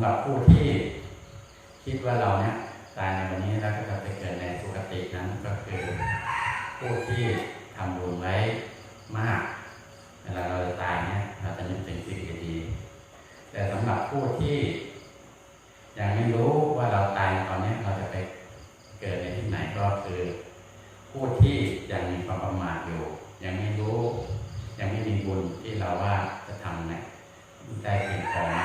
ำหรับผู้ที่คิดว่าเราเนี่ยตายในวันนี้แล้วก็จะไปเกิดในสุคตินั้นก็คือผู้ที่ทำบุญไว้มากเวลาเราจะตายเนี่ยเราจะนึกถึงสิ่งดีๆแต่สำหรับผู้ที่ยังไม่รู้ว่าเราตายตอนนี้เราจะไปเกิดในที่ไหนก็คือ ผู้ที่ยังมีความประมาทอยู่ ยังไม่รู้ ยังไม่มีบุญที่เราว่าจะทำเนี่ยได้เพียงพอไหม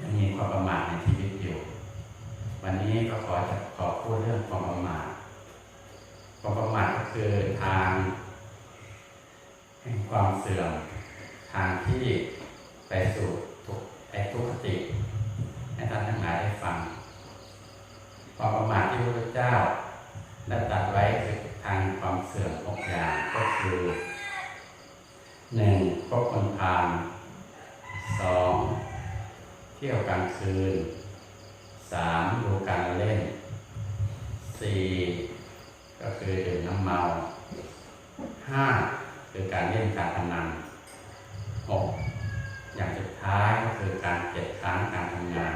ยังมีความประมาทในชีวิตอยู่ วันนี้ก็ขอจะขอพูดเรื่องความประมาทความประมาทก็คือทาง แห่งความเสื่อมทางที่ไปสู่ทุกไอทุกขติให้ท่านทั้งหลายได้ฟังความประมาทที่พระพุทธเจ้าได้ตรัสไว้คือทางความเสื่อมหกอย่างก็คือหนึ่งพบคนพาลสองเที่ยวกลางคืนสามดูการเล่นสี่ก็คือดื่มน้ำเมาห้า คือการเล่นการพนันหกอย่างสุดท้ายก็คือการเก็บค้างการทำงาน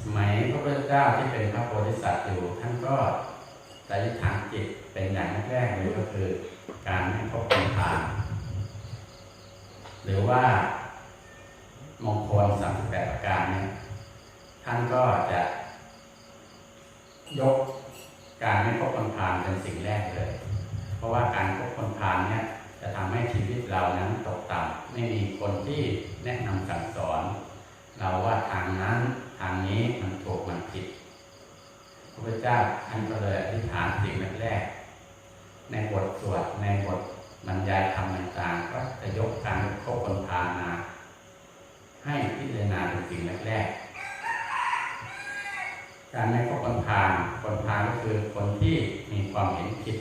สมัยพระพุทธเจ้าที่เป็นพระโพธิสัตว์อยู่ท่านก็ใช้ทางจิตเป็นอย่างแรกเลยก็คือ การไม่พบคนผ่านหรือว่ามงคล38ประการเนี่ยท่านก็จะยกการไม่พบคนผ่านเป็นสิ่งแรกเลย เพราะว่าการพบคนพานเนี่ยจะทำให้ชีวิตเรานั้นตกต่ำไม่มีคนที่แนะนำสั่งสอน เราว่าทางนั้นทางนี้มันถูกมันผิดพระพุทธเจ้าท่านก็เลยอธิษฐานสิ่งแรกๆในบทสวดในบทบรรยายธรรมต่างๆ ก็จะยกการพบคนพาลมา ให้พิจารณาเป็นสิ่งแรกๆ การไม่พบคนพาลคนพาลก็คือคนที่มีความเห็นผิด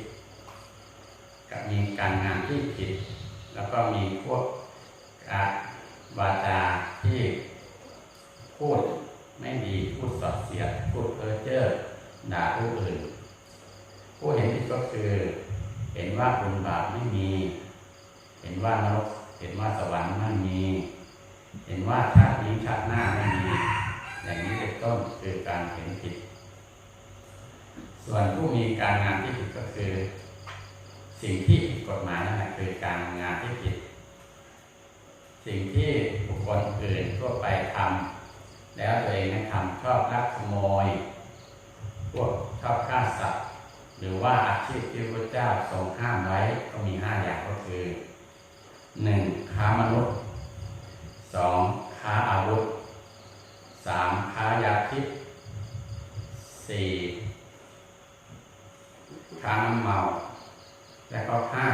กับมีการงานที่ผิด แล้วก็มีพวกการวาจาที่พูดไม่ดีพูดสอดเสียด พูดเพ้อเจ้อด่าผู้อื่น ผู้เห็นผิดก็คือ เห็นว่าบุญบาปไม่มี เห็นว่านรกเห็นว่าสวรรค์ไม่มี เห็นว่าชาตินี้ชาติหน้าไม่มี อย่างนี้เป็นต้นคือการเห็นผิด ส่วนผู้มีการงานที่ผิดก็คือ สิ่งที่ผิดกฎหมายนั่นคือการงานที่ผิด สิ่งที่บุคคลอื่นทั่วไปทำแล้วตัวเองไม่ทำชอบลักขโมย พวกชอบฆ่าสัตว์ หรือว่าอาชีพที่พระเจ้าทรงห้ามไว้ก็มีห้าอย่างก็คือหนึ่งค้ามนุษย์สองค้าอาวุธสามค้ายาพิษสี่ค้าน้ำเมา และก็ห้า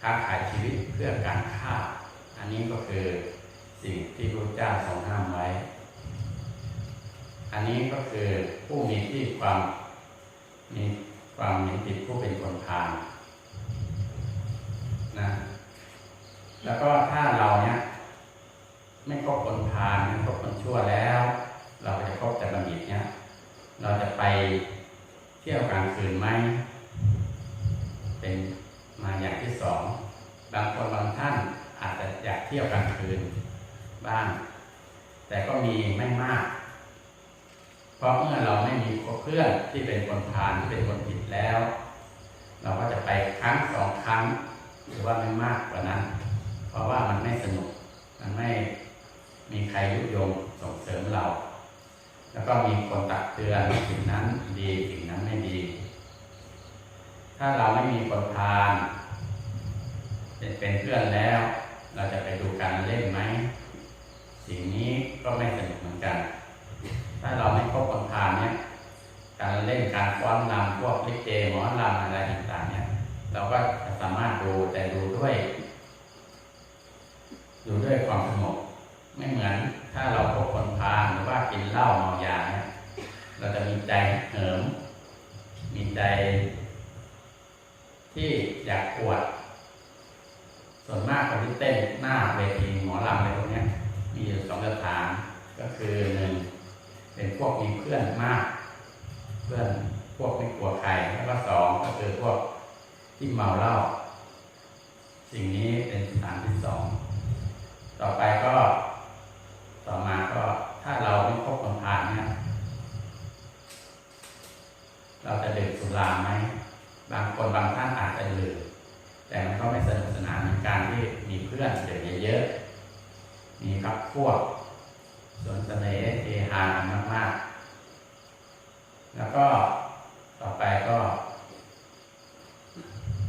ค้าขายชีวิตเพื่อการฆ่า อันนี้ก็คือสิ่งที่พระเจ้าทรงห้ามไว้ อันนี้ก็คือผู้มีที่ความมีความเห็นผิดผู้เป็นคนพาลนะแล้วก็ถ้าเราเนี่ยไม่คบคนพาลไม่คบคนชั่วแล้ว เราจะคบแต่บัณฑิตเนี่ย เราจะไปเที่ยวกลางคืนไหมเป็น มาอย่างที่สองบางคนบางท่านอาจจะอยากเที่ยวกลางคืนบ้าง แต่ก็มีไม่มาก เพราะเมื่อเราไม่มีเพื่อนที่เป็นคนพาลที่เป็นคนผิดแล้ว เราก็จะไปครั้งสองครั้ง หรือว่าไม่มากกว่านั้น เพราะว่ามันไม่สนุกมันไม่มีใครยุยงส่งเสริมเรา แล้วก็มีคนตักเตือนสิ่งนั้นดีสิ่งนั้นไม่ดี ถ้าเราไม่มีคนพาลเป็นเป็นเพื่อนแล้ว เราจะไปดูการเล่นไหม สิ่งนี้ก็ไม่สนุกเหมือนกัน ถ้าเราไม่คบคนพาลเนี่ย การเล่นการฟ้อนรำพวกลิเกหมอรำอะไรต่างๆเนี่ย เราก็จะสามารถดูแต่ดูด้วย ดูด้วยความสงบไม่เหมือนถ้าเราคบคนพาลหรือว่ากินเหล้าเมายาเนี่ยเราจะมีใจเหิมมีใจ ที่อยากอวด ส่วนมากคนที่เต้นหน้าเวทีหมอลำอะไรพวกนี้มีอยู่สองสถานก็คือหนึ่งเป็นพวกมีเพื่อนมาก เพื่อนพวกไม่กลัวใครแล้วก็สองก็คือพวกที่เมาเหล้าสิ่งนี้เป็นสถานที่สองต่อไปก็ต่อมา วกสวนเสน่ห์เฮฮากันมากๆ แล้วก็ต่อไปก็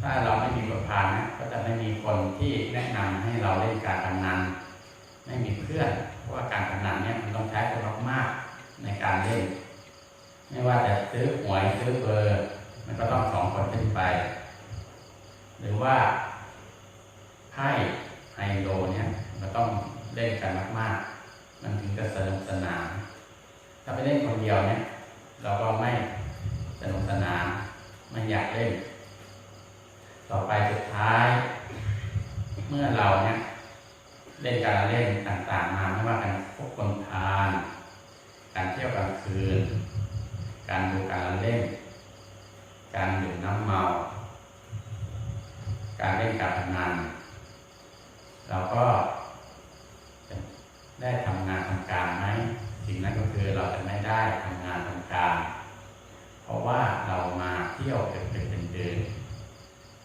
ถ้าเราไม่มีบทพานนะก็จะไม่มีคนที่แนะนำให้เราเล่นการพนันไม่มีเพื่อนเพราะว่าการพนันเนี่ยมันต้องใช้คนมากๆในการเล่น ไม่ว่าจะซื้อหวยซื้อเบอร์ มันก็ต้องสองคนขึ้นไป หรือว่าไพ่ไฮโลเนี่ยมันต้องเล่นกันมากๆ มันถึงจะสนุกสนานถ้าไปเล่นคนเดียวเนี่ยเราก็ไม่สนุกสนานไม่อยากเล่น ต่อไปสุดท้าย เมื่อเราเนี่ย เล่นการเล่นต่างๆมาไม่ว่ากันพวกคนทาน การเที่ยวกลางคืน การดูการเล่น การดื่มน้ำเมา การเล่นการพนัน เราก็จะได้ทำงานทำการไหม สิ่งนั้นก็คือเราจะ ได้ทำงานทำการ เพราะว่าเรามาเที่ยวเป็นเป็นเดือน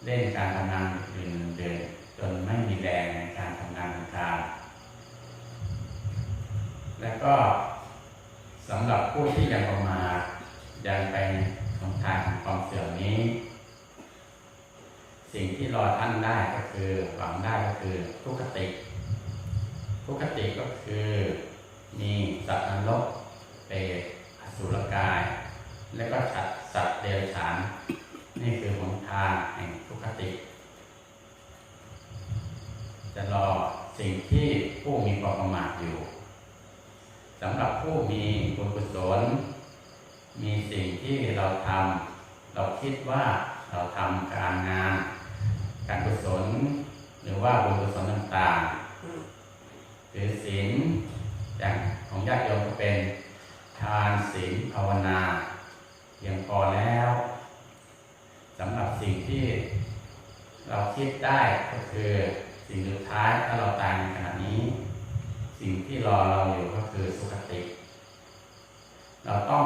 เล่นการพนันดื่นเดือนจนไม่มีแรงในการทำงานทำการ และก็สำหรับผู้ที่ยังประมาทยังไปทางทางของความเสื่อมนี้ สิ่งที่รอท่านได้ก็คือหวังได้ก็คือทุกขติทุกขติก็คือมีสัตว์นรก เปรตอสุรกาย และก็สัตว์สัตว์เดรัจฉาน นี่คือหนทางแห่งทุกขติ จะรอสิ่งที่ผู้มีความประมาทอยู่สำหรับผู้มีบุญกุศล มีสิ่งที่เราทำเราคิดว่าเราทำการงาน การกุศล หรือว่าบุญกุศลต่างๆ หรือศีลอย่างของญาติโยมก็เป็นทานศีลภาวนาเพียงพอแล้วสำหรับสิ่งที่เราคิดได้ก็คือสิ่งสุดท้ายถ้าเราตายในขณะนี้ สิ่งที่รอเราอยู่ก็คือสุคติ เราต้อง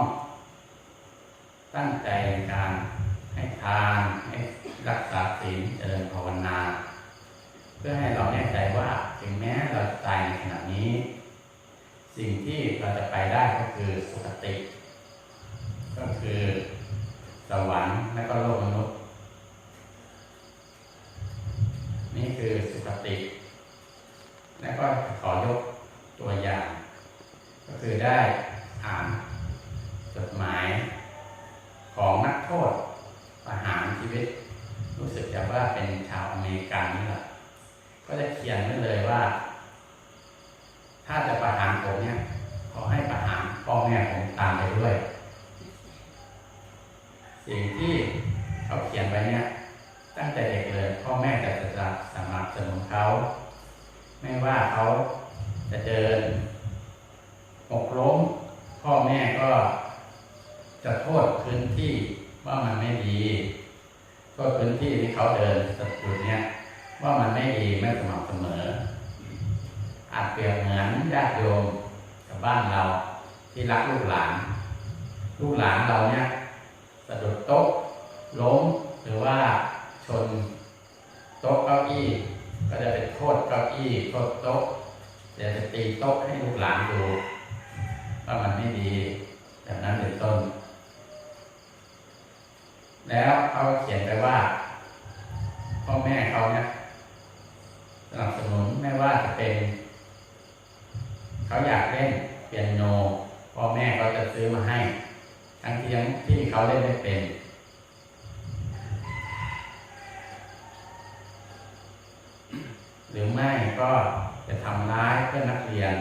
ตั้งใจในการให้ทานให้รักษาศีลเจ ริญภาวนา เพื่อให้เราแน่ใจว่าถึงแม้เราตายในขณะนี้ สิ่งที่เราจะไปได้ก็คือสุคติ ก็คือสวรรค์และก็โลกมนุษย์ นี่คือสุคติ และก็ขอยกตัวอย่าง ก็คือได้อ่านจดหมายของนักโทษประหารชีวิต ว่าเป็นชาวอเมริกันนี่แหละก็จะเขียนไว้เลยว่า ถ้าจะประหารผมเนี่ยขอให้ประหารพ่อแม่ผมตามไปด้วย สิ่งที่เขาเขียนไว้เนี่ย ตั้งแต่เด็กเลยพ่อแม่จะจะสนับสนุนเขาไม่ว่าเขาจะเดินหกล้ม พ่อแม่ก็จะโทษพื้นที่ว่ามันไม่ดี โทษพื้นที่ที่เขาเดินจุดเนี้ยว่ามันไม่ดีไม่สม่ำเสมอ อาจเปรียบเหมือนญาติโยมกับบ้านเราที่รักลูกหลาน ลูกหลานเราเนี่ยสะดุดโต๊ะล้มหรือว่าชนโต๊ะเก้าอี้ก็จะเป็นโทษเก้าอี้โทษโต๊ะเดี๋ยวจะตีโต๊ะให้ลูกหลานดูว่ามันไม่ดีแบบนั้นเป็นต้น เขาเขียนไปว่า พ่อแม่เขาเนี่ยสนับสนุนไม่ว่าจะเป็น เขาอยากเล่นเปียโน พ่อแม่เขาจะซื้อมาให้ ทั้งที่ยังที่เขาเล่นไม่เป็น หรือไม่ก็จะทำร้ายเพื่อนนักเรียน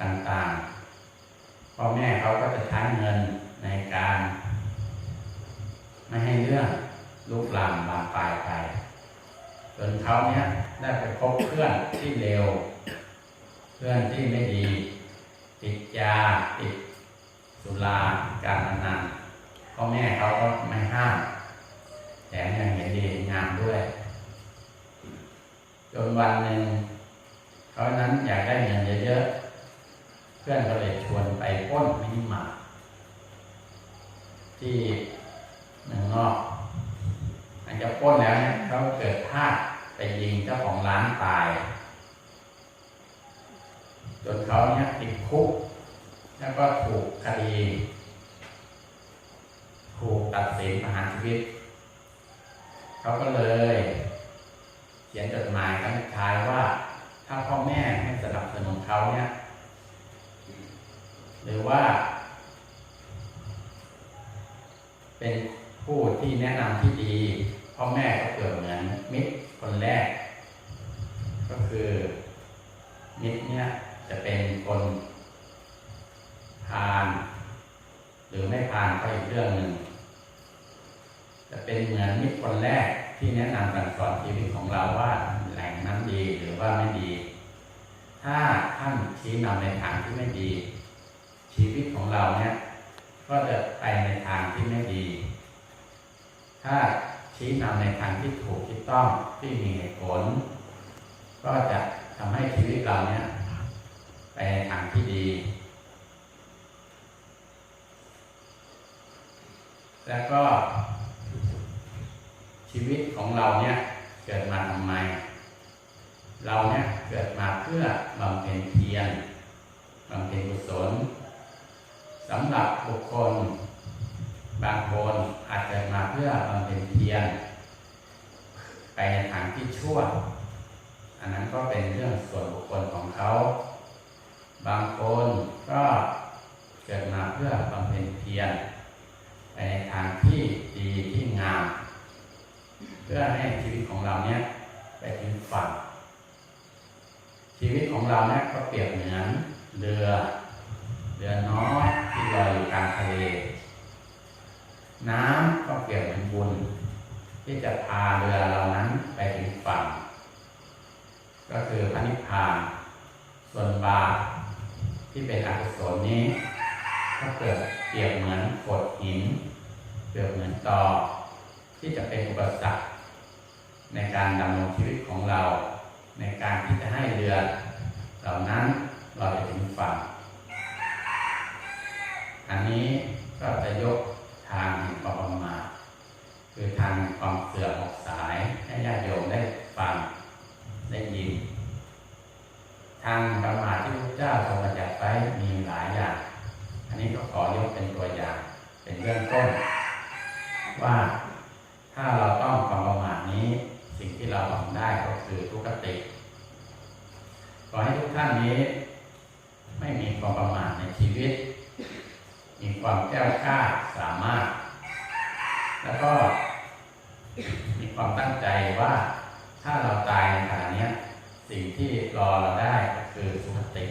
ต่างๆ พ่อแม่เขาก็จะใช้เงินในการ ไม่ให้เรื่องลุกลามบานปลายไปจนเขาเนี้ยได้ไปพบเพื่อนที่เลวเพื่อนที่ไม่ดี ติดยาติดสุราการพนันพ่อแม่เขาก็ไม่ห้ามแถมยังเห็นดีเห็นงามด้วยจนวันหนึ่งเขานั้นอยากได้เงินเยอะๆเพื่อนก็เลยชวนไปป้นมินิมาร์ทที่ งนอกหลังจากป้นแล้วเนี่ยเขาเกิดพลาดไปยิงเจ้าของร้านตาย จนเขาเนี่ยติดคุก แล้วก็ถูกคดีถูกตัดสินประหารชีวิต เขาก็เลย เขียนจดหมายกันท้ายว่า ถ้าพ่อแม่ไม่สนับสนุนเขาเนี่ย หรือว่า เป็น ผู้ที่แนะนำที่ดีพ่อแม่ก็เปรียบเหมือนมิตรคนแรก ก็คือมิตรเนี่ยจะเป็นคนพาลหรือไม่พาลก็อีกเรื่องหนึ่งจะเป็นเหมือนมิตรคนแรกที่แนะนำสั่งสอนชีวิตของเราว่าแหล่งนั้นดีหรือว่าไม่ดี ถ้าท่านชี้นำในทางที่ไม่ดี ชีวิตของเราเนี่ยก็จะไปในทางที่ไม่ดี ถ้าชี้นำในทางที่ถูกที่ต้องที่มีเหตุผล ก็จะทำให้ชีวิตเราเนี่ยไปในทางที่ดี แล้วก็ ชีวิตของเราเนี่ยเกิดมาทำไม เราเนี่ยเกิดมาเพื่อบำเพ็ญเพียรบำเพ็ญกุศลสำหรับบุคคล บางคนอาจเกิดมาเพื่อบำเพ็ญเพียรไปในทางที่ชั่ว อันนั้นก็เป็นเรื่องส่วนบุคคลของเขา บางคนก็เกิดมาเพื่อบำเพ็ญเพียรไปในทางที่ดีที่งาม เพื่อให้ชีวิตของเราเนี่ยไปถึงฝั่งชีวิตของเราเนี่ยก็เปรียบเหมือนเรือ เรือน้อยที่ลอยอยู่กลางทะเล น้ำก็เปรียบเหมือนบุญ ที่จะพาเรือเรานั้นไปถึงฝั่ง ก็คือพระนิพพาน ส่วนบาปที่เป็นอกุศลนี้ ก็เกิดเปรียบเหมือนโขดหิน เปรียบเหมือนตอที่จะเป็นอุปสรรคในการดำรงชีวิตของเรา ในการที่จะให้เรือเหล่านั้นเราไปถึงฝั่งอันนี้ก็จะยกทางแห่งความประมาทคือทางแห่งความเสื่อมออกสายให้ญาติโยมได้ฟังได้ยิน ทางประมาทที่พระเจ้าทรงบัญญัติไว้มีหลายอย่าง อันนี้ก็ขอยกเป็นตัวอย่าง เป็นเรื่องต้น ว่าถ้าเราต้องความประมาทนี้ สิ่งที่เราหวังได้ก็คือทุกขติ ขอให้ทุกท่านนี้ ไม่มีความประมาทในชีวิต มีความแก้วกล้าสามารถ แล้วก็มีความตั้งใจว่าถ้าเราตายในขณะนี้สิ่งที่รอเราได้ก็คือสุขติ